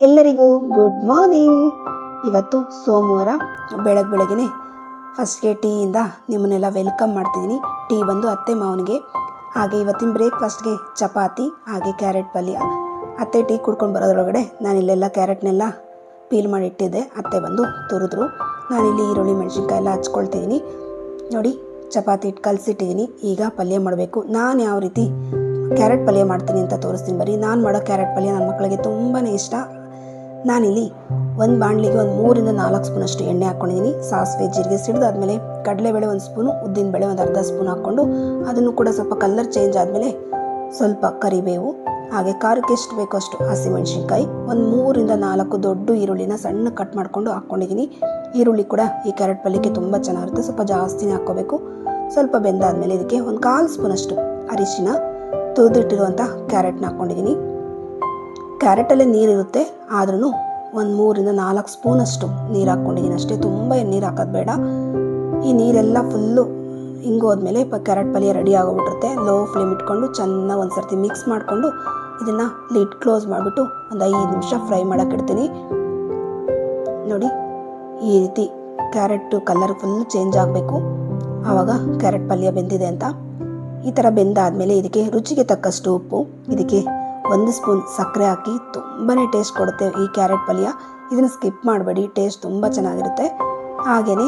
ಎಲ್ಲರಿಗೂ good morning ಇವತ್ತು ಸೋಮವಾರ ಬೆಳಗ್ಗೆ ಬೆಳಗ್ಗೆನೆ ಫಸ್ಟ್ಗೆ ಟೀಯಿಂದ ನಿಮ್ಮನ್ನೆಲ್ಲ ವೆಲ್ಕಮ್ ಮಾಡ್ತಿದ್ದೀನಿ. ಟೀ ಬಂದು ಅತ್ತೆ ಮಾವನಿಗೆ. ಹಾಗೆ ಇವತ್ತಿನ ಬ್ರೇಕ್ಫಾಸ್ಟ್ಗೆ ಚಪಾತಿ, ಹಾಗೆ ಕ್ಯಾರೆಟ್ ಪಲ್ಯ. ಅತ್ತೆ ಟೀ ಕುಡ್ಕೊಂಡು ಬರೋದ್ರೊಳಗಡೆ ನಾನು ಇಲ್ಲೆಲ್ಲ ಕ್ಯಾರೆಟ್ನೆಲ್ಲ ಪೀಲ್ ಮಾಡಿ ಇಟ್ಟಿದ್ದೆ. ಅತ್ತೆ ಬಂದು ತುರಿದ್ರು. ನಾನಿಲ್ಲಿ ಈರುಳ್ಳಿ, ಮೆಣಸಿನ್ಕಾಯಿ ಎಲ್ಲ ಹಚ್ಕೊಳ್ತಿದ್ದೀನಿ. ನೋಡಿ, ಚಪಾತಿ ಇಟ್ಟು ಕಲಸಿಟ್ಟಿದ್ದೀನಿ. ಈಗ ಪಲ್ಯ ಮಾಡಬೇಕು. ನಾನು ಯಾವ ರೀತಿ ಕ್ಯಾರೆಟ್ ಪಲ್ಯ ಮಾಡ್ತೀನಿ ಅಂತ ತೋರಿಸ್ತೀನಿ ಬರೀ. ನಾನು ಮಾಡೋ ಕ್ಯಾರೆಟ್ ಪಲ್ಯ ನನ್ನ ಮಕ್ಕಳಿಗೆ ತುಂಬಾ ಇಷ್ಟ. ನಾನಿಲ್ಲಿ ಒಂದು ಬಾಣಲಿಗೆ ಒಂದು ಮೂರಿಂದ ನಾಲ್ಕು ಸ್ಪೂನಷ್ಟು ಎಣ್ಣೆ ಹಾಕ್ಕೊಂಡಿದ್ದೀನಿ ಸಾಸಿವೆ, ಜೀರಿಗೆ ಸಿಡಿದಾದ್ಮೇಲೆ ಕಡಲೆಬೇಳೆ ಒಂದು ಸ್ಪೂನು ಉದ್ದಿನಬೇಳೆ ಒಂದು ಅರ್ಧ ಸ್ಪೂನ್ ಹಾಕ್ಕೊಂಡು ಅದನ್ನು ಕೂಡ ಸ್ವಲ್ಪ ಕಲರ್ ಚೇಂಜ್ ಆದಮೇಲೆ ಸ್ವಲ್ಪ ಕರಿಬೇವು, ಹಾಗೆ ಖಾರಕ್ಕೆ ಎಷ್ಟು ಬೇಕೋ ಅಷ್ಟು ಹಸಿಮೆಣಸಿನ್ಕಾಯಿ, ಒಂದು ಮೂರಿಂದ ನಾಲ್ಕು ದೊಡ್ಡ ಈರುಳ್ಳಿನ ಸಣ್ಣ ಕಟ್ ಮಾಡಿಕೊಂಡು ಹಾಕ್ಕೊಂಡಿದ್ದೀನಿ ಈರುಳ್ಳಿ ಕೂಡ ಈ ಕ್ಯಾರೆಟ್ ಪಲ್ಯಕ್ಕೆ ತುಂಬ ಚೆನ್ನಾಗಿರುತ್ತೆ. ಸ್ವಲ್ಪ ಜಾಸ್ತಿನೇ ಹಾಕ್ಕೋಬೇಕು. ಸ್ವಲ್ಪ ಬೆಂದಾದ್ಮೇಲೆ ಇದಕ್ಕೆ ಒಂದು ಕಾಲು ಸ್ಪೂನಷ್ಟು ಅರಿಶಿನ ತುದಿಟ್ಟಿರುವಂಥ ಕ್ಯಾರೆಟ್ನ ಹಾಕ್ಕೊಂಡಿದ್ದೀನಿ ಕ್ಯಾರೆಟಲ್ಲೇ ನೀರಿರುತ್ತೆ ಆದ್ರೂ ಒಂದು ಮೂರಿಂದ ನಾಲ್ಕು ಸ್ಪೂನಷ್ಟು ನೀರು ಹಾಕ್ಕೊಂಡಿದ್ದೀನಿ ಅಷ್ಟೇ ತುಂಬ ನೀರು ಹಾಕೋದು ಬೇಡ. ಈ ನೀರೆಲ್ಲ ಫುಲ್ಲು ಹಿಂಗೋದ್ಮೇಲೆ ಕ್ಯಾರೆಟ್ ಪಲ್ಯ ರೆಡಿ ಆಗೋಗ್ಬಿಟ್ಟಿರುತ್ತೆ. ಲೋ ಫ್ಲೇಮ್ ಇಟ್ಕೊಂಡು ಚೆನ್ನಾಗಿ ಒಂದು ಸರ್ತಿ ಮಿಕ್ಸ್ ಮಾಡಿಕೊಂಡು ಇದನ್ನು ಲಿಡ್ ಕ್ಲೋಸ್ ಮಾಡಿಬಿಟ್ಟು ಒಂದು ಐದು ನಿಮಿಷ ಫ್ರೈ ಮಾಡೋಕ್ಕಿಡ್ತೀನಿ ನೋಡಿ, ಈ ರೀತಿ ಕ್ಯಾರೆಟ್ ಕಲರ್ ಫುಲ್ ಚೇಂಜ್ ಆಗಬೇಕು. ಆವಾಗ ಕ್ಯಾರೆಟ್ ಪಲ್ಯ ಬೆಂದಿದೆ ಅಂತ. ಈ ಥರ ಬೆಂದಾದಮೇಲೆ ಇದಕ್ಕೆ ರುಚಿಗೆ ತಕ್ಕಷ್ಟು ಉಪ್ಪು, ಇದಕ್ಕೆ ಒಂದು ಸ್ಪೂನ್ ಸಕ್ಕರೆ ಹಾಕಿ ತುಂಬಾ ಟೇಸ್ಟ್ ಕೊಡುತ್ತೆ ಈ ಕ್ಯಾರೆಟ್ ಪಲ್ಯ. ಇದನ್ನು ಸ್ಕಿಪ್ ಮಾಡಬೇಡಿ ಟೇಸ್ಟ್ ತುಂಬ ಚೆನ್ನಾಗಿರುತ್ತೆ. ಹಾಗೆಯೇ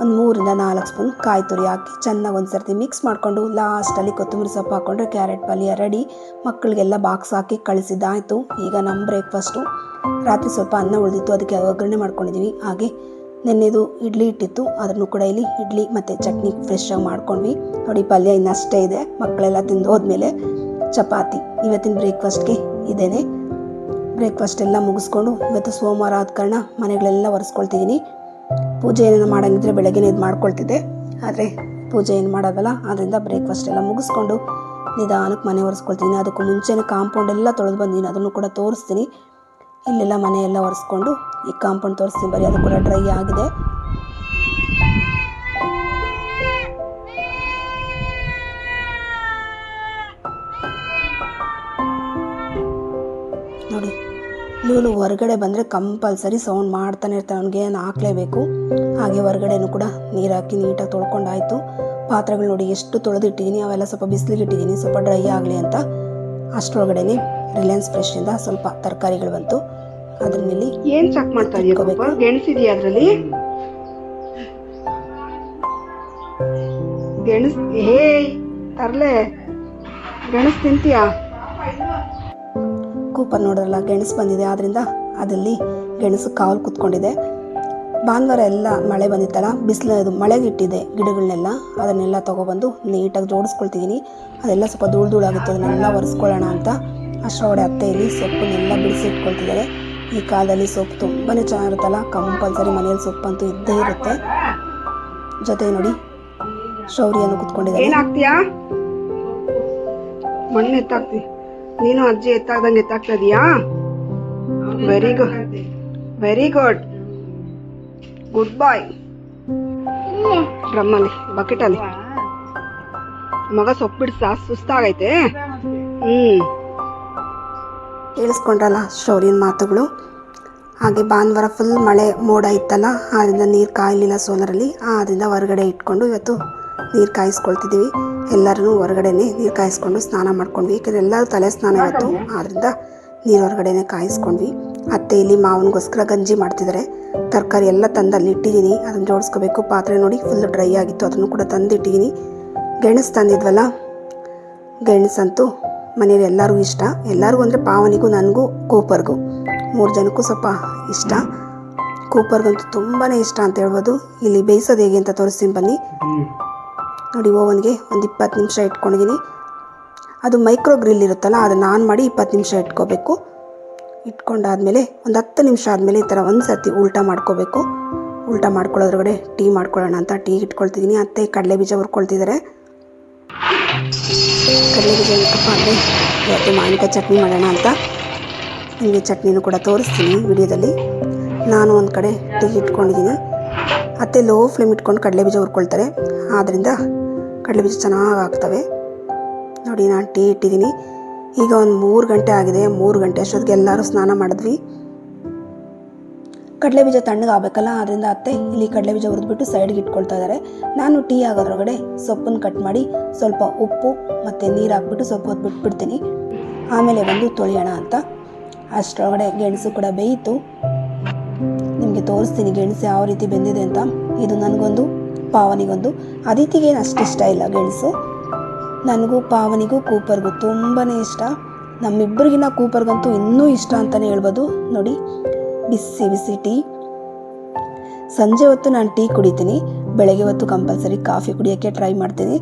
ಒಂದು ಮೂರಿಂದ ನಾಲ್ಕು ಸ್ಪೂನ್ ಕಾಯಿ ತುರಿ ಹಾಕಿ ಚೆನ್ನಾಗಿ ಒಂದು ಸರ್ತಿ ಮಿಕ್ಸ್ ಮಾಡಿಕೊಂಡು ಲಾಸ್ಟಲ್ಲಿ ಕೊತ್ತಂಬರಿ ಸೊಪ್ಪು ಹಾಕ್ಕೊಂಡ್ರೆ ಕ್ಯಾರೆಟ್ ಪಲ್ಯ ರೆಡಿ ಮಕ್ಕಳಿಗೆಲ್ಲ ಬಾಕ್ಸ್ ಹಾಕಿ ಕಳಿಸಿದ್ದಾಯಿತು. ಈಗ ನಮ್ಮ ಬ್ರೇಕ್ಫಾಸ್ಟು ರಾತ್ರಿ ಸ್ವಲ್ಪ ಅನ್ನ ಉಳಿದಿತ್ತು, ಅದಕ್ಕೆ ಒಗ್ಗರಣೆ ಮಾಡ್ಕೊಂಡಿದ್ವಿ. ಹಾಗೆ ನೆನ್ನೆದು ಇಡ್ಲಿ ಇಟ್ಟಿತ್ತು, ಅದನ್ನು ಕೂಡ ಇಲ್ಲಿ ಇಡ್ಲಿ ಮತ್ತು ಚಟ್ನಿ ಫ್ರೆಶ್ ಆಗಿ ಮಾಡ್ಕೊಂಡ್ವಿ. ನೋಡಿ ಪಲ್ಯ ಇನ್ನಷ್ಟೇ ಇದೆ, ಮಕ್ಕಳೆಲ್ಲ ತಿಂದು ಹೋದ್ಮೇಲೆ ಚಪಾತಿ. ಇವತ್ತಿನ ಬ್ರೇಕ್ಫಾಸ್ಟ್ಗೆ ಇದೇನೆ. ಬ್ರೇಕ್ಫಾಸ್ಟ್ ಎಲ್ಲ ಮುಗಿಸ್ಕೊಂಡು ಇವತ್ತು ಸೋಮವಾರ ಆದ ಕಾರಣ ಮನೆಗಳೆಲ್ಲ ಒರೆಸ್ಕೊಳ್ತಿದ್ದೀನಿ ಪೂಜೆ ಏನೇನು ಮಾಡಂಗಿದ್ರೆ ಬೆಳಗ್ಗೆ ಇದು ಮಾಡ್ಕೊಳ್ತಿದ್ದೆ. ಆದರೆ ಪೂಜೆ ಏನು ಮಾಡೋದಲ್ಲ ಆದ್ದರಿಂದ ಬ್ರೇಕ್ಫಾಸ್ಟ್ ಎಲ್ಲ ಮುಗಿಸ್ಕೊಂಡು ನಿಧಾನಕ್ಕೆ ಮನೆ ಒರೆಸ್ಕೊಳ್ತೀನಿ ಅದಕ್ಕೂ ಮುಂಚೆನೇ ಕಾಂಪೌಂಡ್ ಎಲ್ಲ ತೊಳೆದು ಬಂದೀನಿ ಅದನ್ನು ಕೂಡ ತೋರಿಸ್ತೀನಿ. ಇಲ್ಲೆಲ್ಲ ಮನೆಯೆಲ್ಲ ಒರೆಸ್ಕೊಂಡು ಈ ಕಾಂಪೌಂಡ್ ತೋರಿಸ್ತೀನಿ ಬರೀ. ಅದು ಕೂಡ ಡ್ರೈ ಆಗಿದೆ. ಲೂಲು ಹೊರಗಡೆ ಬಂದರೆ ಕಂಪಲ್ಸರಿ ಸೌಂಡ್ ಮಾಡ್ತಾನೆ ಇರ್ತಾನೆ ಅವನಿಗೆ ಏನು ಹಾಕ್ಲೇಬೇಕು? ಹಾಗೆ ಹೊರಗಡೆನೂ ಕೂಡ ನೀರು ಹಾಕಿ ನೀಟಾಗಿ ತೊಳ್ಕೊಂಡಾಯಿತು. ಪಾತ್ರೆಗಳು ನೋಡಿ ಎಷ್ಟು ತೊಳೆದಿಟ್ಟಿದ್ದೀನಿ ಅವೆಲ್ಲ ಸ್ವಲ್ಪ ಬಿಸಿಲಿಗೆ ಇಟ್ಟಿದ್ದೀನಿ ಸ್ವಲ್ಪ ಡ್ರೈ ಆಗಲಿ ಅಂತ. ಅಷ್ಟರೊಳಗಡೆನೆ ರಿಲಯನ್ಸ್ ಫ್ರೆಶ್ಶಿಂದ ಸ್ವಲ್ಪ ತರಕಾರಿಗಳು ಬಂತು. ಅದ್ರ ಮೇಲೆ ಏನ್ ಚೆಕ್ ಮಾಡ್ತಾ ಇದೆಯಾ ಗೆಣಸಿದೆಯಾ ಅದ್ರಲ್ಲಿ? ಗೆಣಸ್ ಹೇ ತರ್ಲೆ. ಗೆಣಸ್ ತಿಂತೀಯಾ? ಕೂಪನ್ ನೋಡಿದ್ರಲ್ಲ ಗೆಣಸು ಬಂದಿದೆ ಆದ್ದರಿಂದ ಅದಲ್ಲಿ ಗೆಣಸು ಕಾವಲು ಕೂತ್ಕೊಂಡಿದೆ. ಭಾನುವಾರ ಎಲ್ಲ ಮಳೆ ಬಂದಿತ್ತಲ್ಲ ಬಿಸಿಲು ಇದು ಮಳೆಗೆ ಇಟ್ಟಿದೆ ಗಿಡಗಳನ್ನೆಲ್ಲ ಅದನ್ನೆಲ್ಲ ತೊಗೊಬಂದು ನೀಟಾಗಿ ಜೋಡಿಸ್ಕೊಳ್ತಿದ್ದೀನಿ ಅದೆಲ್ಲ ಸ್ವಲ್ಪ ಧೂಳು ಧೂಳಾಗಿತ್ತು ಅದನ್ನೆಲ್ಲ ಒರೆಸ್ಕೊಳ್ಳೋಣ ಅಂತ ಅಷ್ಟರೊಳಗಡೆ ಅತ್ತೆಯಲ್ಲಿ ಸೊಪ್ಪನ್ನೆಲ್ಲ ಬಿಡಿಸಿ ಇಟ್ಕೊಳ್ತಿದ್ದಾರೆ. ಈ ಕಾಲದಲ್ಲಿ ಸೊಪ್ಪು ತುಂಬಾ ಚೆನ್ನಾಗಿರುತ್ತಲ್ಲ, ಕಂಪಲ್ಸರಿ ಮನೆಯಲ್ಲಿ ಸೊಪ್ಪಂತೂ ಇದ್ದೇ ಇರುತ್ತೆ. ಜೊತೆ ನೋಡಿ, ಶೌರ್ಯನು ಕುತ್ಕೊಂಡಿದ್ದಾರೆ ನೀನು ಅಜ್ಜಿ ಎತ್ತಾಗ್ದಂಗೆ ಎತ್ತಾಗ್ತಾ ಇದೀಯಾ very good very good good boy ಡ್ರಮ್ಮಲ್ಲಿ ಬಕೆಟಲ್ಲಿ ಮಗ ಸೊಪ್ಪು ಬಿಡ್ಸ ಸುಸ್ತಾಗೈತೆ. ಹ್ಮ್. ಕೇಳಿಸ್ಕೊಂಡ್ರಲ್ಲ ಶೌರ್ಯನ ಮಾತುಗಳು? ಹಾಗೆ ಭಾನುವಾರ ಫುಲ್ ಮಳೆ ಮೋಡ ಇತ್ತಲ್ಲ ಆದ್ರಿಂದ ನೀರು ಕಾಯಲಿಲ್ಲ ಸೋಲರಲ್ಲಿ ಆದ್ರಿಂದ ಹೊರಗಡೆ ಇಟ್ಕೊಂಡು ಇವತ್ತು ನೀರು ಕಾಯಿಸ್ಕೊಳ್ತಿದ್ದೀವಿ ಎಲ್ಲರೂ ಹೊರಗಡೆನೇ ನೀರು ಕಾಯಿಸ್ಕೊಂಡು ಸ್ನಾನ ಮಾಡ್ಕೊಂಡ್ವಿ. ಯಾಕಂದರೆ ಎಲ್ಲರೂ ತಲೆ ಸ್ನಾನ ಇವತ್ತು. ಆದ್ದರಿಂದ ನೀರು ಹೊರಗಡೆನೆ ಕಾಯಿಸ್ಕೊಂಡ್ವಿ. ಅತ್ತೆ ಇಲ್ಲಿ ಮಾವನಿಗೋಸ್ಕರ ಗಂಜಿ ಮಾಡ್ತಿದ್ದಾರೆ ತರಕಾರಿ ಎಲ್ಲ ತಂದು ಅಲ್ಲಿ ಇಟ್ಟಿದ್ದೀನಿ ಅದನ್ನು ಜೋಡಿಸ್ಕೋಬೇಕು. ಪಾತ್ರೆ ನೋಡಿ ಫುಲ್ ಡ್ರೈ ಆಗಿತ್ತು. ಅದನ್ನು ಕೂಡ ತಂದಿಟ್ಟಿದ್ದೀನಿ ಗೆಣಸು ತಂದಿದ್ವಲ್ಲ? ಗೆಣಸಂತೂ ಮನೇಲಿ ಎಲ್ಲರಿಗೂ ಇಷ್ಟ. ಎಲ್ಲರಿಗೂ ಅಂದರೆ ಪಾವನಿಗೂ, ನನಗೂ, ಕೂಪರ್ಗೂ. ಮೂರು ಜನಕ್ಕೂ ಸ್ವಲ್ಪ ಇಷ್ಟ. ಕೂಪರ್ಗಂತೂ ತುಂಬಾ ಇಷ್ಟ ಅಂತ ಹೇಳ್ಬೋದು. ಇಲ್ಲಿ ಬೇಯಿಸೋದು ಹೇಗೆ ಅಂತ ತೋರಿಸ್ತೀನಿ ಬನ್ನಿ. ನೋಡಿ, ಓವನ್ಗೆ ಒಂದು ಇಪ್ಪತ್ತು ನಿಮಿಷ ಇಟ್ಕೊಂಡಿದ್ದೀನಿ. ಅದು ಮೈಕ್ರೋ ಗ್ರಿಲ್ ಇರುತ್ತಲ್ಲ, ಅದನ್ನು ಆನ್ ಮಾಡಿ ಇಪ್ಪತ್ತು ನಿಮಿಷ ಇಟ್ಕೋಬೇಕು. ಇಟ್ಕೊಂಡಾದಮೇಲೆ ಒಂದು ಹತ್ತು ನಿಮಿಷ ಆದಮೇಲೆ ಈ ಥರ ಒಂದು ಸರ್ತಿ ಉಲ್ಟಾ ಮಾಡ್ಕೋಬೇಕು. ಉಲ್ಟಾ ಮಾಡ್ಕೊಳ್ಳೋದ್ರೊಳಗಡೆ ಟೀ ಮಾಡ್ಕೊಳ್ಳೋಣ ಅಂತ ಟೀ ಇಟ್ಕೊಳ್ತಿದ್ದೀನಿ. ಅತ್ತೆ ಕಡಲೆ ಬೀಜ ಹುರ್ಕೊಳ್ತಿದ್ದಾರೆ. ಕಡಲೆ ಬೀಜ ಏನಕ್ಕಪ್ಪ ಅಂದರೆ ಇವತ್ತು ಮಾವಿನಕಾಯಿ ಚಟ್ನಿ ಮಾಡೋಣ ಅಂತ. ನಿಮಗೆ ಚಟ್ನಿನೂ ಕೂಡ ತೋರಿಸ್ತೀನಿ ವಿಡಿಯೋದಲ್ಲಿ. ನಾನು ಒಂದು ಕಡೆ ಟೀ ಇಟ್ಕೊಂಡಿದ್ದೀನಿ. ಅತ್ತೆ ಲೋ ಫ್ಲೇಮ್ ಇಟ್ಕೊಂಡು ಕಡಲೆ ಬೀಜ ಹುರ್ಕೊಳ್ತಾರೆ. ಆದ್ದರಿಂದ ಕಡಲೆ ಬೀಜ ಚೆನ್ನಾಗಿ ಆಗ್ತವೆ. ನೋಡಿ ನಾನು ಟೀ ಇಟ್ಟಿದ್ದೀನಿ. ಈಗ ಒಂದು ಮೂರು ಗಂಟೆ ಆಗಿದೆ. ಮೂರು ಗಂಟೆ ಅಷ್ಟೊತ್ತಿಗೆ ಎಲ್ಲರೂ ಸ್ನಾನ ಮಾಡಿದ್ವಿ. ಕಡಲೆ ಬೀಜ ತಣ್ಣಗಾಗಬೇಕಲ್ಲ ಅದರಿಂದ ಅತ್ತೆ ಇಲ್ಲಿ ಕಡಲೆ ಬೀಜ ಹುರಿದ್ಬಿಟ್ಟು ಸೈಡ್ಗೆ ಇಟ್ಕೊಳ್ತಾ ಇದ್ದಾರೆ ನಾನು ಟೀ ಆಗೋದ್ರೊಳಗಡೆ ಸೊಪ್ಪನ್ನು ಕಟ್ ಮಾಡಿ ಸ್ವಲ್ಪ ಉಪ್ಪು ಮತ್ತು ನೀರು ಹಾಕ್ಬಿಟ್ಟು ಸ್ವಲ್ಪ ಹೊತ್ತು ಬಿಟ್ಬಿಡ್ತೀನಿ. ಆಮೇಲೆ ಬಂದು ತೊಳೆಯೋಣ ಅಂತ. ಅಷ್ಟರೊಳಗಡೆ ಗೆಣಸು ಕೂಡ ಬೇಯಿತು. ನಿಮಗೆ ತೋರಿಸ್ತೀನಿ ಗೆಣಸು ಯಾವ ರೀತಿ ಬೆಂದಿದೆ ಅಂತ. ಇದು ನನಗೊಂದು ಪಾವನಿಗೊಂದು. ಅದಿತಿಗೆ ಏನು ಅಷ್ಟು ಇಷ್ಟ ಇಲ್ಲ ಗೆಣಸು ನನಗೂ ಪಾವನಿಗೂ ಕೂಪರ್ಗೂ ತುಂಬಾ ಇಷ್ಟ. ನಮ್ಮಿಬ್ಬರಿಗಿನ್ನ ಕೂಪರ್ಗಂತೂ ಇನ್ನೂ ಇಷ್ಟ ಅಂತಲೇ ಹೇಳ್ಬೋದು. ನೋಡಿ, ಬಿಸಿ ಬಿಸಿ ಟೀ. ಸಂಜೆ ಹೊತ್ತು ನಾನು ಟೀ ಕುಡಿತೀನಿ. ಬೆಳಗ್ಗೆ ಹೊತ್ತು ಕಂಪಲ್ಸರಿ ಕಾಫಿ ಕುಡಿಯೋಕ್ಕೆ ಟ್ರೈ ಮಾಡ್ತೀನಿ.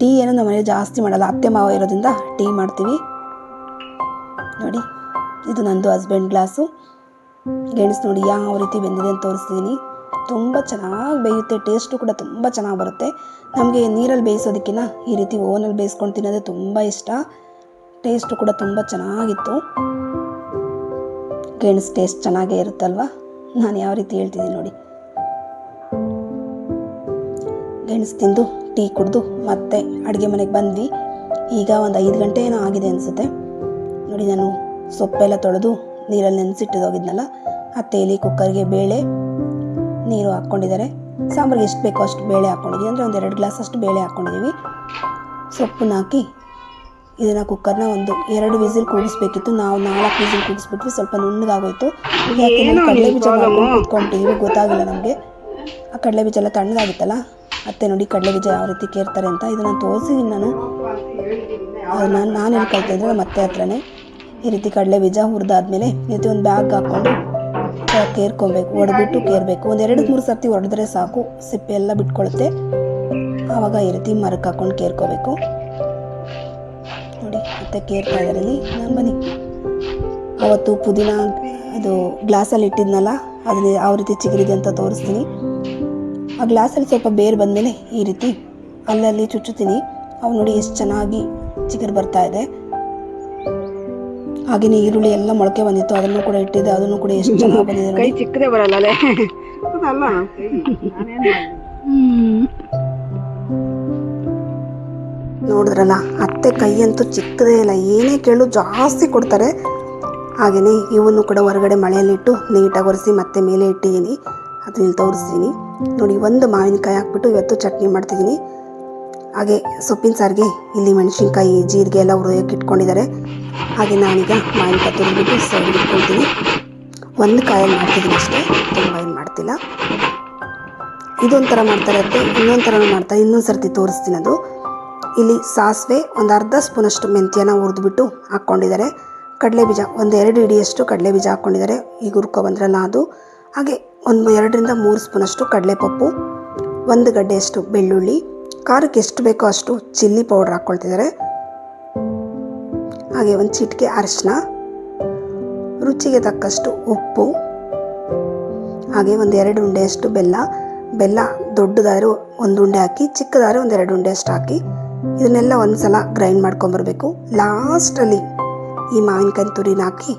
ಟೀ ಏನು ನಮ್ಮ ಜಾಸ್ತಿ ಮಾಡಲ್ಲ. ಅತ್ತೆ, ಮಾವ ಇರೋದ್ರಿಂದ ಟೀ ಮಾಡ್ತೀವಿ. ನೋಡಿ, ಇದು ನಂದು ಹಸ್ಬೆಂಡ್ ಗ್ಲಾಸು ಗೆಣಸು ನೋಡಿ, ಯಾವ ರೀತಿ ಬೆಂದಿದೆ ಅಂತ ತೋರಿಸ್ತೀನಿ. ತುಂಬ ಚೆನ್ನಾಗಿ ಬೇಯುತ್ತೆ ಟೇಸ್ಟು ಕೂಡ ತುಂಬ ಚೆನ್ನಾಗಿ ಬರುತ್ತೆ. ನಮಗೆ ನೀರಲ್ಲಿ ಬೇಯಿಸೋದಕ್ಕಿಂತ ಈ ರೀತಿ ಓನಲ್ಲಿ ಬೇಯಿಸ್ಕೊಂಡು ತಿನ್ನೋದೇ ತುಂಬ ಇಷ್ಟ. ಟೇಸ್ಟು ಕೂಡ ತುಂಬ ಚೆನ್ನಾಗಿತ್ತು. ಗೆಣಸು ಟೇಸ್ಟ್ ಚೆನ್ನಾಗೇ ಇರುತ್ತಲ್ವ? ನಾನು ಯಾವ ರೀತಿ ಹೇಳ್ತಿದ್ದೀನಿ ನೋಡಿ. ಗೆಣಸು ತಿಂದು ಟೀ ಕುಡಿದು ಮತ್ತೆ ಅಡುಗೆ ಮನೆಗೆ ಬಂದ್ವಿ. ಈಗ ಒಂದು ಐದು ಗಂಟೆ ಏನೋ ಆಗಿದೆ ಅನಿಸುತ್ತೆ. ನೋಡಿ, ನಾನು ಸೊಪ್ಪೆಲ್ಲ ತೊಳೆದು ನೀರಲ್ಲಿ ನೆನೆಸಿಟ್ಟಿದೋಗಿದ್ನಲ್ಲ ತೇಲಿ, ಕುಕ್ಕರ್ಗೆ, ಬೇಳೆ ನೀರು ಹಾಕ್ಕೊಂಡಿದ್ದಾರೆ. ಸಾಂಬಾರಿಗೆ ಎಷ್ಟು ಬೇಕೋ ಅಷ್ಟು ಬೇಳೆ ಹಾಕ್ಕೊಂಡಿದ್ದೀವಿ ಅಂದರೆ ಒಂದು ಎರಡು ಗ್ಲಾಸ್ ಅಷ್ಟು ಬೇಳೆ ಹಾಕ್ಕೊಂಡಿದ್ದೀವಿ ಸೊಪ್ಪನ್ನ ಹಾಕಿ ಇದನ್ನು ಕುಕ್ಕರ್ನ ಒಂದು ಎರಡು ವಿಸಿಲ್ ಕೂಡಿಸ್ಬೇಕಿತ್ತು ನಾವು ನಾಲ್ಕು ವಿಸಿಲ್ ಕೂಗಿಸ್ಬಿಟ್ವಿ. ಸ್ವಲ್ಪ ನುಣ್ಣಗಾಗೋಯ್ತು. ಯಾಕೆ ಕಡಲೆ ಬೀಜ ಮಾಡ್ಕೊಂಡು ಕುತ್ಕೊಂಡಿದ್ದೀವಿ ಗೊತ್ತಾಗಿಲ್ಲ ನಮಗೆ. ಆ ಕಡಲೆ ಬೀಜ ಎಲ್ಲ ತಣ್ಣಗಾಗುತ್ತಲ್ಲ? ಅತ್ತೆ ನೋಡಿ ಕಡಲೆ ಬೀಜ ಯಾವ ರೀತಿ ಕೇರ್ತಾರೆ ಅಂತ. ಇದನ್ನು ತೋರಿಸಿ ನಾನು. ನಾನು ನಾನು ಎಲ್ಲಿ ಮತ್ತೆ ನಮ್ಮ ಅತ್ತೆ ಹತ್ರನೇ. ಈ ರೀತಿ ಕಡಲೆ ಬೀಜ ಹುರಿದಾದ್ಮೇಲೆ ಇದು ಒಂದು ಬ್ಯಾಗ್ ಹಾಕ್ಕೊಂಡು ಕೇರ್ಕೊಬೇಕು, ಒಡೆದ್ಬಿಟ್ಟು ಕೇರ್ಬೇಕು. ಒಂದು ಎರಡು ಮೂರು ಸರ್ತಿ ಒಡೆದ್ರೆ ಸಾಕು, ಸಿಪ್ಪೆ ಎಲ್ಲ ಬಿಟ್ಕೊಳುತ್ತೆ. ಆವಾಗ ಈ ರೀತಿ ಮರಕ್ಕೆ ಹಾಕೊಂಡು ಕೇರ್ಕೋಬೇಕು. ನೋಡಿ, ಮತ್ತೆ ಕೇರ್ತಾ ಇದರಲ್ಲಿ ನಾನು ಬನ್ನಿ ಅವತ್ತು ಪುದೀನ, ಅದು ಗ್ಲಾಸಲ್ಲಿ ಇಟ್ಟಿದ್ನಲ್ಲ, ಅದನ್ನ ಯಾವ ರೀತಿ ಚಿಗುರಿದೆ ಅಂತ ತೋರಿಸ್ತೀನಿ. ಆ ಗ್ಲಾಸಲ್ಲಿ ಸ್ವಲ್ಪ ಬೇರು ಬಂದಮೇಲೆ ಈ ರೀತಿ ಅಲ್ಲಲ್ಲಿ ಚುಚ್ಚುತ್ತೀನಿ. ಅವು ನೋಡಿ ಎಷ್ಟು ಚೆನ್ನಾಗಿ ಚಿಗುರು ಬರ್ತಾ ಇದೆ. ಹಾಗೆಯೇ ಈರುಳ್ಳಿ ಎಲ್ಲ ಮೊಳಕೆ ಬಂದಿತ್ತು. ಅದನ್ನು ಕೂಡ ಇಟ್ಟಿದ್ದೆ. ಅದನ್ನು ಕೂಡ ಎಷ್ಟು ಚೆನ್ನಾಗಿ ಬಂದಿದೆ ಕೈ ಚಿಕ್ಕದೇ ಬರಲ್ಲ ಅಲ್ಲೇ? ನೋಡಿದ್ರಲ್ಲ ಅತ್ತೆ ಕೈಯಂತೂ ಚಿಕ್ಕದೇ ಇಲ್ಲ. ಏನೇ ಕೇಳು ಜಾಸ್ತಿ ಕೊಡ್ತಾರೆ. ಹಾಗೇನೆ ಇವನ್ನು ಕೂಡ ಹೊರಗಡೆ ಮಳೆಯಲ್ಲಿಟ್ಟು ನೀಟಾಗಿ ಒರೆಸಿ ಮತ್ತೆ ಮೇಲೆ ಇಟ್ಟಿದ್ದೀನಿ. ಅದನ್ನ ತೋರಿಸ್ತೀನಿ. ನೋಡಿ ಒಂದು ಮಾವಿನಕಾಯಿ ಹಾಕ್ಬಿಟ್ಟು ಇವತ್ತು ಚಟ್ನಿ ಮಾಡ್ತಿದ್ದೀನಿ. ಹಾಗೆ ಸೊಪ್ಪಿನ ಸಾರಿಗೆ ಇಲ್ಲಿ ಮೆಣಸಿನ್ಕಾಯಿ, ಜೀರಿಗೆ ಎಲ್ಲ ಹುರಿಯೋಕೆ ಇಟ್ಕೊಂಡಿದ್ದಾರೆ. ಹಾಗೆ ನಾನೀಗ ಮಾವಿನಕಾಯಿ ತುರಿದ್ಬಿಟ್ಟು ಸೈಡ್ ಇಟ್ಕೊಳ್ತೀನಿ. ಒಂದು ಕಾಯಲ್ಲಿ ಮಾಡ್ತಿದ್ದೀನಿ ಅಷ್ಟೇ, ತುಂಬ ಏನು ಮಾಡ್ತಿಲ್ಲ. ಇದೊಂಥರ ಮಾಡ್ತಾರೆ ಅತ್ತೆ ಇನ್ನೊಂದು ಥರನೂ ಮಾಡ್ತಾರೆ. ಇನ್ನೊಂದು ಸರ್ತಿ ತೋರಿಸ್ತೀನಿ ಅದು. ಇಲ್ಲಿ ಸಾಸಿವೆ ಒಂದು ಅರ್ಧ ಸ್ಪೂನಷ್ಟು ಮೆಂತ್ಯನ ಹುರಿದ್ಬಿಟ್ಟು ಹಾಕ್ಕೊಂಡಿದ್ದಾರೆ. ಕಡಲೆ ಬೀಜ ಒಂದು ಎರಡು ಇಡಿಯಷ್ಟು ಕಡಲೆ ಬೀಜ ಹಾಕ್ಕೊಂಡಿದ್ದಾರೆ. ಈಗ ಹುರ್ಕೊ ಬಂದ್ರಲ್ಲ ಅದು. ಹಾಗೆ ಒಂದು ಎರಡರಿಂದ ಮೂರು ಸ್ಪೂನಷ್ಟು ಕಡಲೆಪಪ್ಪು, ಒಂದು ಗಡ್ಡೆಯಷ್ಟು ಬೆಳ್ಳುಳ್ಳಿ ಖಾರಕ್ಕೆ ಎಷ್ಟು ಬೇಕೋ ಅಷ್ಟು ಚಿಲ್ಲಿ ಪೌಡ್ರ್ ಹಾಕ್ಕೊಳ್ತಿದ್ದಾರೆ. ಹಾಗೆ ಒಂದು ಚಿಟಿಕೆ ಅರಿಶಿನ ರುಚಿಗೆ ತಕ್ಕಷ್ಟು ಉಪ್ಪು, ಹಾಗೆ ಒಂದು ಎರಡು ಉಂಡೆಯಷ್ಟು ಬೆಲ್ಲ ಬೆಲ್ಲ ದೊಡ್ಡದಾದ್ರೆ ಒಂದು ಉಂಡೆ ಹಾಕಿ, ಚಿಕ್ಕದಾದ್ರೆ ಒಂದು ಎರಡು ಉಂಡೆ ಅಷ್ಟು ಹಾಕಿ, ಇದನ್ನೆಲ್ಲ ಒಂದು ಸಲ ಗ್ರೈಂಡ್ ಮಾಡ್ಕೊಂಬರ್ಬೇಕು. ಲಾಸ್ಟಲ್ಲಿ ಈ ಮಾವಿನಕಾಯಿ ತುರಿನ ಹಾಕಿ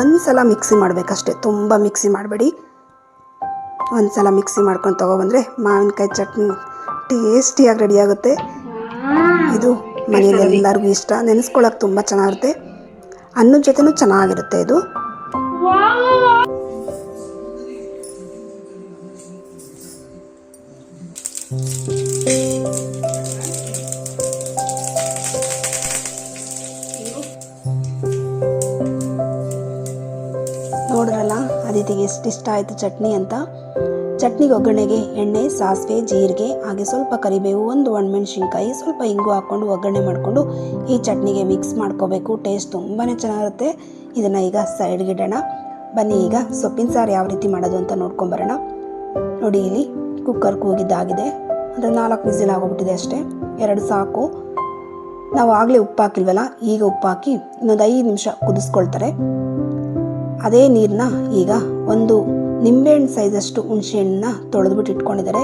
ಒಂದು ಸಲ ಮಿಕ್ಸಿ ಮಾಡಬೇಕಷ್ಟೆ, ತುಂಬ ಮಿಕ್ಸಿ ಮಾಡಬೇಡಿ. ಒಂದು ಸಲ ಮಿಕ್ಸಿ ಮಾಡ್ಕೊಂಡು ತೊಗೊಬಂದರೆ ಮಾವಿನಕಾಯಿ ಚಟ್ನಿ ಟೇಸ್ಟಿಯಾಗಿ ರೆಡಿ ಆಗುತ್ತೆ ಇದು ಮನೆಯಲ್ಲಿ ಎಲ್ಲರಿಗೂ ಇಷ್ಟ. ನೆನೆಸ್ಕೊಳ್ಳೋಕೆ ತುಂಬ ಚೆನ್ನಾಗಿರುತ್ತೆ. ಅನ್ನದ ಜೊತೆನೂ ಚೆನ್ನಾಗಿರುತ್ತೆ ಇದು. ನೋಡ್ರಲ್ಲ ಅದಿತಿಗೆ ಎಷ್ಟು ಇಷ್ಟ ಆಯಿತು ಚಟ್ನಿ ಅಂತ. ಚಟ್ನಿಗೆ ಒಗ್ಗರಣೆಗೆ ಎಣ್ಣೆ, ಸಾಸಿವೆ, ಜೀರಿಗೆ, ಹಾಗೆ ಸ್ವಲ್ಪ ಕರಿಬೇವು, ಒಂದು ಒಣಮೆಣ್ಸಿನ್ಕಾಯಿ, ಸ್ವಲ್ಪ ಇಂಗು ಹಾಕ್ಕೊಂಡು ಒಗ್ಗರಣೆ ಮಾಡಿಕೊಂಡು ಈ ಚಟ್ನಿಗೆ ಮಿಕ್ಸ್ ಮಾಡ್ಕೋಬೇಕು. ಟೇಸ್ಟ್ ತುಂಬಾ ಚೆನ್ನಾಗಿರುತ್ತೆ. ಇದನ್ನು ಈಗ ಸೈಡ್ಗೆ ಇಡೋಣ. ಬನ್ನಿ ಈಗ ಸೊಪ್ಪಿನ ಸಾರು ಯಾವ ರೀತಿ ಮಾಡೋದು ಅಂತ ನೋಡ್ಕೊಂಬರೋಣ. ನೋಡಿ, ಇಲ್ಲಿ ಕುಕ್ಕರ್ ಕೂಗಿದ್ದಾಗಿದೆ. ಅಂದರೆ ನಾಲ್ಕು ವಿಸಿಲ್ ಆಗೋಗ್ಬಿಟ್ಟಿದೆ ಅಷ್ಟೇ. ಎರಡು ಸಾಕು. ನಾವು ಆಗಲೇ ಉಪ್ಪು ಹಾಕಿಲ್ವಲ್ಲ, ಈಗ ಉಪ್ಪು ಹಾಕಿ ಇನ್ನೊಂದು ಐದು ನಿಮಿಷ ಕುದಿಸ್ಕೊಳ್ತಾರೆ. ಅದೇ ನೀರನ್ನ ಈಗ ಒಂದು ನಿಂಬೆಹಣ್ಣು ಸೈಜಷ್ಟು ಹುಣಸೆಹಣ್ಣನ್ನ ತೊಳೆದ್ಬಿಟ್ಟು ಇಟ್ಕೊಂಡಿದ್ದಾರೆ.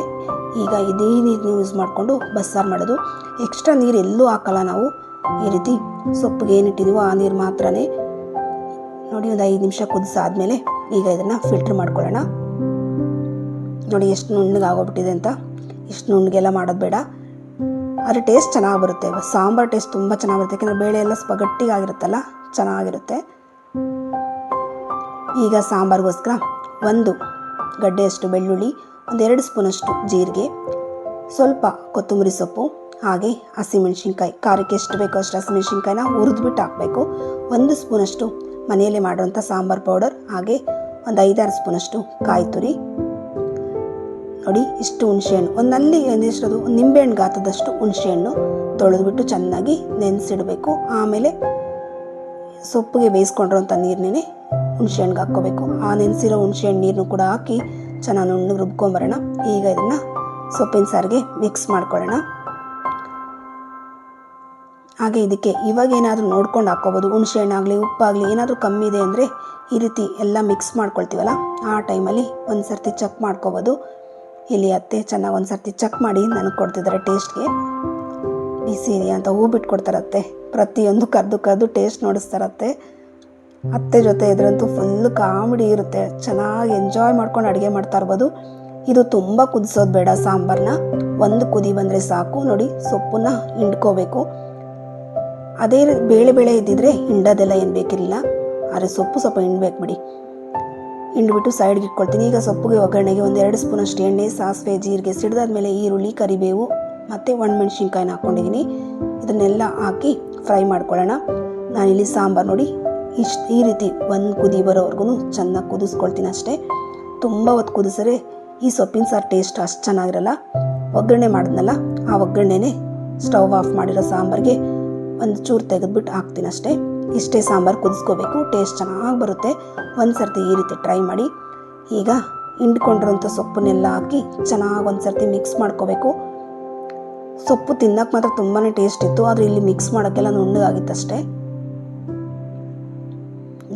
ಈಗ ಇದೇ ನೀರನ್ನ ಯೂಸ್ ಮಾಡಿಕೊಂಡು ಬಸ್ಸಾರು ಮಾಡೋದು. ಎಕ್ಸ್ಟ್ರಾ ನೀರು ಎಲ್ಲೂ ಹಾಕಲ್ಲ ನಾವು. ಈ ರೀತಿ ಸೊಪ್ಪಿಗೆ ಏನಿಟ್ಟಿದ್ದೀವೋ ಆ ನೀರು ಮಾತ್ರನೇ. ನೋಡಿ ಒಂದು ಐದು ನಿಮಿಷ ಕುದಿಸಾದ್ಮೇಲೆ ಈಗ ಇದನ್ನು ಫಿಲ್ಟ್ರ್ ಮಾಡ್ಕೊಳ್ಳೋಣ. ನೋಡಿ ಎಷ್ಟು ನುಣ್ಣಗೆ ಆಗೋಗ್ಬಿಟ್ಟಿದೆ ಅಂತ. ಇಷ್ಟು ನುಣ್ಣಗೆಲ್ಲ ಮಾಡೋದು ಬೇಡ. ಆದರೆ ಟೇಸ್ಟ್ ಚೆನ್ನಾಗಿ ಬರುತ್ತೆ. ಸಾಂಬಾರು ಟೇಸ್ಟ್ ತುಂಬ ಚೆನ್ನಾಗಿ ಬರುತ್ತೆ. ಯಾಕಂದರೆ ಬೇಳೆ ಎಲ್ಲ ಸ್ಪಗಟ್ಟಿಗಾಗಿರುತ್ತಲ್ಲ ಗಟ್ಟಿಗಾಗಿರುತ್ತಲ್ಲ, ಚೆನ್ನಾಗಿರುತ್ತೆ. ಈಗ ಸಾಂಬಾರಿಗೋಸ್ಕರ ಒಂದು ಗಡ್ಡೆಯಷ್ಟು ಬೆಳ್ಳುಳ್ಳಿ, ಒಂದೆರಡು ಸ್ಪೂನಷ್ಟು ಜೀರಿಗೆ, ಸ್ವಲ್ಪ ಕೊತ್ತಂಬರಿ ಸೊಪ್ಪು, ಹಾಗೆ ಹಸಿಮೆಣ್ಸಿನ್ಕಾಯಿ. ಖಾರಕ್ಕೆ ಎಷ್ಟು ಬೇಕೋ ಅಷ್ಟು ಹಸಿಮೆಣ್ಸಿನ್ಕಾಯಿನ ಹುರಿದ್ಬಿಟ್ಟು ಹಾಕಬೇಕು. ಒಂದು ಸ್ಪೂನಷ್ಟು ಮನೆಯಲ್ಲೇ ಮಾಡುವಂಥ ಸಾಂಬಾರು ಪೌಡರ್, ಹಾಗೆ ಒಂದು ಐದಾರು ಸ್ಪೂನಷ್ಟು ಕಾಯಿ ತುರಿ. ನೋಡಿ, ಇಷ್ಟು ಹುಣಸೆಹಣ್ಣು. ಒಂದು ನಲ್ಲಿ ಒಂದಿಷ್ಟದು ಒಂದು ನಿಂಬೆಹಣ್ಣು ಗಾತ್ರದಷ್ಟು ಹುಣಸೆಹಣ್ಣು ತೊಳೆದ್ಬಿಟ್ಟು ಚೆನ್ನಾಗಿ ನೆನೆಸಿಡಬೇಕು. ಆಮೇಲೆ ಸೊಪ್ಪಿಗೆ ಬೇಯಿಸ್ಕೊಂಡಿರೋಂಥ ನೀರನ್ನೇ ಹುಣಸೆಹಣ್ಣಿಗೆ ಹಾಕ್ಕೋಬೇಕು. ಆ ನೆನೆಸಿರೋ ಹುಣಸೆಹಣ್ಣು ನೀರನ್ನು ಕೂಡ ಹಾಕಿ ಚೆನ್ನಾಗಿ ನುಣ್ಣಗೆ ರುಬ್ಕೊಂಬರೋಣ. ಈಗ ಇದನ್ನು ಸೊಪ್ಪಿನ ಸಾರಿಗೆ ಮಿಕ್ಸ್ ಮಾಡ್ಕೊಳ್ಳೋಣ. ಹಾಗೆ ಇದಕ್ಕೆ ಇವಾಗ ಏನಾದರೂ ನೋಡ್ಕೊಂಡು ಹಾಕ್ಕೋಬೋದು. ಹುಣಸೆ ಹಣ್ಣಾಗಲಿ ಉಪ್ಪಾಗಲಿ ಏನಾದರೂ ಕಮ್ಮಿ ಇದೆ ಅಂದರೆ ಈ ರೀತಿ ಎಲ್ಲ ಮಿಕ್ಸ್ ಮಾಡ್ಕೊಳ್ತೀವಲ್ಲ, ಆ ಟೈಮಲ್ಲಿ ಒಂದು ಸರ್ತಿ ಚೆಕ್ ಮಾಡ್ಕೋಬೋದು. ಇಲ್ಲಿ ಅತ್ತೆ ಚೆನ್ನಾಗಿ ಒಂದು ಸರ್ತಿ ಚೆಕ್ ಮಾಡಿ ನನಗೆ ಕೊಡ್ತಿದ್ದಾರೆ ಟೇಸ್ಟ್ಗೆ ಬಿಸಿ ಇದೆಯಾ ಅಂತ ಹೂ ಬಿಟ್ಕೊಡ್ತಾರತ್ತೆ. ಪ್ರತಿಯೊಂದು ಕರೆದು ಕರೆದು ಟೇಸ್ಟ್ ನೋಡಿಸ್ತಾರತ್ತೆ. ಅತ್ತೆ ಜೊತೆ ಇದ್ರಂತೂ ಫುಲ್ ಕಾಮಿಡಿ ಇರುತ್ತೆ. ಚೆನ್ನಾಗಿ ಎಂಜಾಯ್ ಮಾಡ್ಕೊಂಡು ಅಡುಗೆ ಮಾಡ್ತಾ ಇರ್ಬೋದು. ಇದು ತುಂಬ ಕುದಿಸೋದು ಬೇಡ ಸಾಂಬಾರನ್ನ ಒಂದು ಕುದಿ ಬಂದರೆ ಸಾಕು. ನೋಡಿ, ಸೊಪ್ಪನ್ನ ಹಿಂಡ್ಕೋಬೇಕು. ಅದೇ ಬೇಳೆ ಬೇಳೆ ಇದ್ದಿದ್ರೆ ಹಿಂಡೋದೆಲ್ಲ ಏನು ಬೇಕಿರಲಿಲ್ಲ. ಆದರೆ ಸೊಪ್ಪು ಸ್ವಲ್ಪ ಹಿಂಡ್ಬೇಕು ಬಿಡಿ. ಹಿಂಡ್ಬಿಟ್ಟು ಸೈಡ್ಗೆ ಇಟ್ಕೊಳ್ತೀನಿ. ಈಗ ಸೊಪ್ಪಿಗೆ ಒಗ್ಗರಣೆಗೆ ಒಂದು ಎರಡು ಸ್ಪೂನಷ್ಟು ಎಣ್ಣೆ, ಸಾಸಿವೆ, ಜೀರಿಗೆ, ಸಿಡ್ದಾದ್ಮೇಲೆ ಈರುಳ್ಳಿ, ಕರಿಬೇವು ಮತ್ತು ಒಣಮೆಣ್ಸಿನ್ಕಾಯಿನ ಹಾಕ್ಕೊಂಡಿದ್ದೀನಿ ಇದನ್ನೆಲ್ಲ ಹಾಕಿ ಫ್ರೈ ಮಾಡ್ಕೊಳ್ಳೋಣ. ನಾನಿಲ್ಲಿ ಸಾಂಬಾರು ನೋಡಿ ಇಷ್ಟು ಈ ರೀತಿ ಒಂದು ಕುದಿ ಬರೋವರೆಗೂ ಚೆನ್ನಾಗಿ ಕುದಿಸ್ಕೊಳ್ತೀನಿ ಅಷ್ಟೇ. ತುಂಬ ಹೊತ್ತು ಕುದಿಸಿದ್ರೆ ಈ ಸೊಪ್ಪಿನ ಸಾರು ಟೇಸ್ಟ್ ಅಷ್ಟು ಚೆನ್ನಾಗಿರಲ್ಲ. ಒಗ್ಗರಣೆ ಮಾಡಿದ್ನಲ್ಲ, ಆ ಒಗ್ಗರಣೆನೇ ಸ್ಟವ್ ಆಫ್ ಮಾಡಿರೋ ಸಾಂಬಾರಿಗೆ ಒಂದು ಚೂರು ತೆಗೆದ್ಬಿಟ್ಟು ಹಾಕ್ತೀನಿ ಅಷ್ಟೇ. ಇಷ್ಟೇ ಸಾಂಬಾರು ಕುದಿಸ್ಕೋಬೇಕು, ಟೇಸ್ಟ್ ಚೆನ್ನಾಗಿ ಬರುತ್ತೆ. ಒಂದು ಸರ್ತಿ ಈ ರೀತಿ ಟ್ರೈ ಮಾಡಿ. ಈಗ ಹಿಂಡ್ಕೊಂಡಿರೋಂಥ ಸೊಪ್ಪನ್ನೆಲ್ಲ ಹಾಕಿ ಚೆನ್ನಾಗಿ ಒಂದು ಸರ್ತಿ ಮಿಕ್ಸ್ ಮಾಡ್ಕೋಬೇಕು. ಸೊಪ್ಪು ತಿನ್ನೋಕೆ ಮಾತ್ರ ತುಂಬಾ ಟೇಸ್ಟ್ ಇತ್ತು, ಆದರೆ ಇಲ್ಲಿ ಮಿಕ್ಸ್ ಮಾಡೋಕ್ಕೆಲ್ಲ ನುಣ್ಣಗಾಗಿತ್ತಷ್ಟೇ.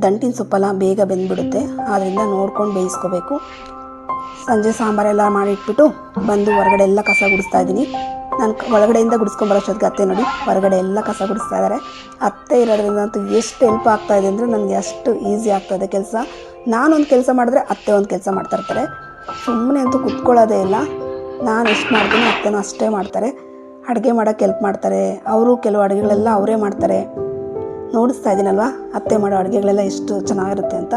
ದಂಟಿನ ಸೊಪ್ಪೆಲ್ಲ ಬೇಗ ಬೆಂದ್ಬಿಡುತ್ತೆ. ಆದ್ದರಿಂದ ನೋಡ್ಕೊಂಡು ಬೇಯಿಸ್ಕೋಬೇಕು. ಸಂಜೆ ಸಾಂಬಾರೆಲ್ಲ ಮಾಡಿಟ್ಬಿಟ್ಟು ಬಂದು ಹೊರಗಡೆ ಎಲ್ಲ ಕಸ ಗುಡಿಸ್ತಾ ಇದ್ದೀನಿ. ನಾನು ಒಳಗಡೆಯಿಂದ ಗುಡಿಸ್ಕೊಂಬರೋಷ್ಟೊತ್ತಿಗೆ ಅತ್ತೆ ನೋಡಿ, ಹೊರಗಡೆ ಎಲ್ಲ ಕಸ ಗುಡಿಸ್ತಾ ಇದ್ದಾರೆ ಅತ್ತೆ ಇರೋದ್ರಿಂದ ಅಂತೂ ಎಷ್ಟು ಹೆಲ್ಪ್ ಆಗ್ತಾ ಇದೆ ಅಂದರೆ ನನಗೆ ಅಷ್ಟು ಈಸಿ ಆಗ್ತಾಯಿದೆ ಕೆಲಸ. ನಾನೊಂದು ಕೆಲಸ ಮಾಡಿದ್ರೆ ಅತ್ತೆ ಒಂದು ಕೆಲಸ ಮಾಡ್ತಾ ಇರ್ತಾರೆ. ಸುಮ್ಮನೆ ಅಂತೂ ಕುತ್ಕೊಳ್ಳೋದೇ ಇಲ್ಲ. ನಾನು ಎಷ್ಟು ಮಾಡ್ತೀನಿ ಅತ್ತೆನೂ ಅಷ್ಟೇ ಮಾಡ್ತಾರೆ. ಅಡುಗೆ ಮಾಡೋಕ್ಕೆ ಹೆಲ್ಪ್ ಮಾಡ್ತಾರೆ. ಅವರು ಕೆಲವು ಅಡುಗೆಗಳೆಲ್ಲ ಅವರೇ ಮಾಡ್ತಾರೆ. ನೋಡಿಸ್ತಾ ಇದ್ದೀನಲ್ವಾ? ಅತ್ತೆ ಮಾಡೋ ಅಡುಗೆಗಳೆಲ್ಲ ಎಷ್ಟು ಚೆನ್ನಾಗಿರುತ್ತೆ ಅಂತ.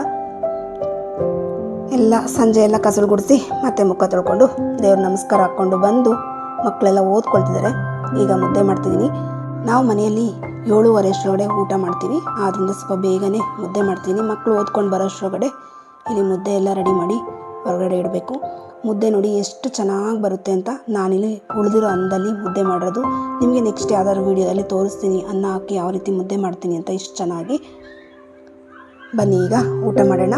ಎಲ್ಲ ಸಂಜೆ ಎಲ್ಲ ಕಸಲು ಗುಡಿಸಿ ಮತ್ತೆ ಮುಖ ತೊಳ್ಕೊಂಡು ದೇವ್ರ ನಮಸ್ಕಾರ ಹಾಕ್ಕೊಂಡು ಬಂದು ಮಕ್ಕಳೆಲ್ಲ ಓದ್ಕೊಳ್ತಿದ್ದಾರೆ. ಈಗ ಮುದ್ದೆ ಮಾಡ್ತಿದ್ದೀನಿ. ನಾವು ಮನೆಯಲ್ಲಿ ಏಳುವರೆ ಅಷ್ಟರೊಳಗಡೆ ಊಟ ಮಾಡ್ತೀವಿ. ಆದ್ದರಿಂದ ಸ್ವಲ್ಪ ಬೇಗನೆ ಮುದ್ದೆ ಮಾಡ್ತೀನಿ. ಮಕ್ಕಳು ಓದ್ಕೊಂಡು ಬರೋಷ್ಟರೊಳಗಡೆ ಇಲ್ಲಿ ಮುದ್ದೆ ಎಲ್ಲ ರೆಡಿ ಮಾಡಿ ಹೊರಗಡೆ ಇಡಬೇಕು. ಮುದ್ದೆ ನೋಡಿ ಎಷ್ಟು ಚೆನ್ನಾಗಿ ಬರುತ್ತೆ ಅಂತ ನಾನಿಲ್ಲಿ ಉಳಿದಿರೋ ಅನ್ನದಲ್ಲಿ ಮುದ್ದೆ ಮಾಡೋದು ನಿಮಗೆ ನೆಕ್ಸ್ಟ್ ಯಾವ್ದಾದ್ರು ವೀಡಿಯೋದಲ್ಲಿ ತೋರಿಸ್ತೀನಿ ಅನ್ನ ಹಾಕಿ ಯಾವ ರೀತಿ ಮುದ್ದೆ ಮಾಡ್ತೀನಿ ಅಂತ ಇಷ್ಟು ಚೆನ್ನಾಗಿ. ಬನ್ನಿ ಈಗ ಊಟ ಮಾಡೋಣ.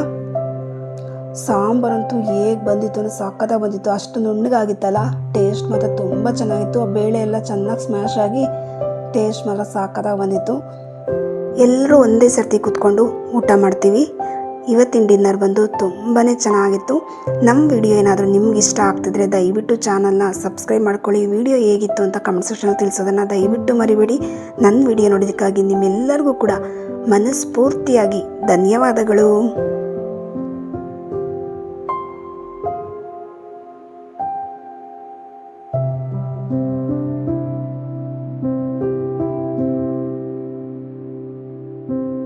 ಸಾಂಬಾರಂತೂ ಹೇಗೆ ಬಂದಿತ್ತು ಅಂದರೆ ಸಕ್ಕತ್ತಾಗಿ ಬಂದಿತ್ತು. ಅಷ್ಟು ನುಣ್ಣಗಾಗಿತ್ತಲ್ಲ ಟೇಸ್ಟ್ ಮಾತ್ರ ತುಂಬ ಚೆನ್ನಾಗಿತ್ತು. ಆ ಬೇಳೆ ಎಲ್ಲ ಚೆನ್ನಾಗಿ ಸ್ಮ್ಯಾಶ್ ಆಗಿ ಟೇಸ್ಟ್ ಮಾತ್ರ ಸಕ್ಕತ್ತಾಗಿ ಬಂದಿತ್ತು. ಎಲ್ಲರೂ ಒಂದೇ ಸರ್ತಿ ಕೂತ್ಕೊಂಡು ಊಟ ಮಾಡ್ತೀವಿ. ಇವತ್ತಿನ ಡಿನ್ನರ್ ಬಂದು ತುಂಬಾ ಚೆನ್ನಾಗಿತ್ತು. ನಮ್ಮ ವಿಡಿಯೋ ಏನಾದರೂ ನಿಮ್ಗೆ ಇಷ್ಟ ಆಗ್ತಿದ್ರೆ ದಯವಿಟ್ಟು ಚಾನಲ್ನ ಸಬ್ಸ್ಕ್ರೈಬ್ ಮಾಡ್ಕೊಳ್ಳಿ. ವಿಡಿಯೋ ಹೇಗಿತ್ತು ಅಂತ ಕಮೆಂಟ್ ಸೆಕ್ಷನಲ್ಲಿ ತಿಳಿಸೋದನ್ನು ದಯವಿಟ್ಟು ಮರಿಬೇಡಿ. ನನ್ನ ವಿಡಿಯೋ ನೋಡೋದಕ್ಕಾಗಿ ನಿಮ್ಮೆಲ್ಲರಿಗೂ ಕೂಡ ಮನಸ್ಫೂರ್ತಿಯಾಗಿ ಧನ್ಯವಾದಗಳು.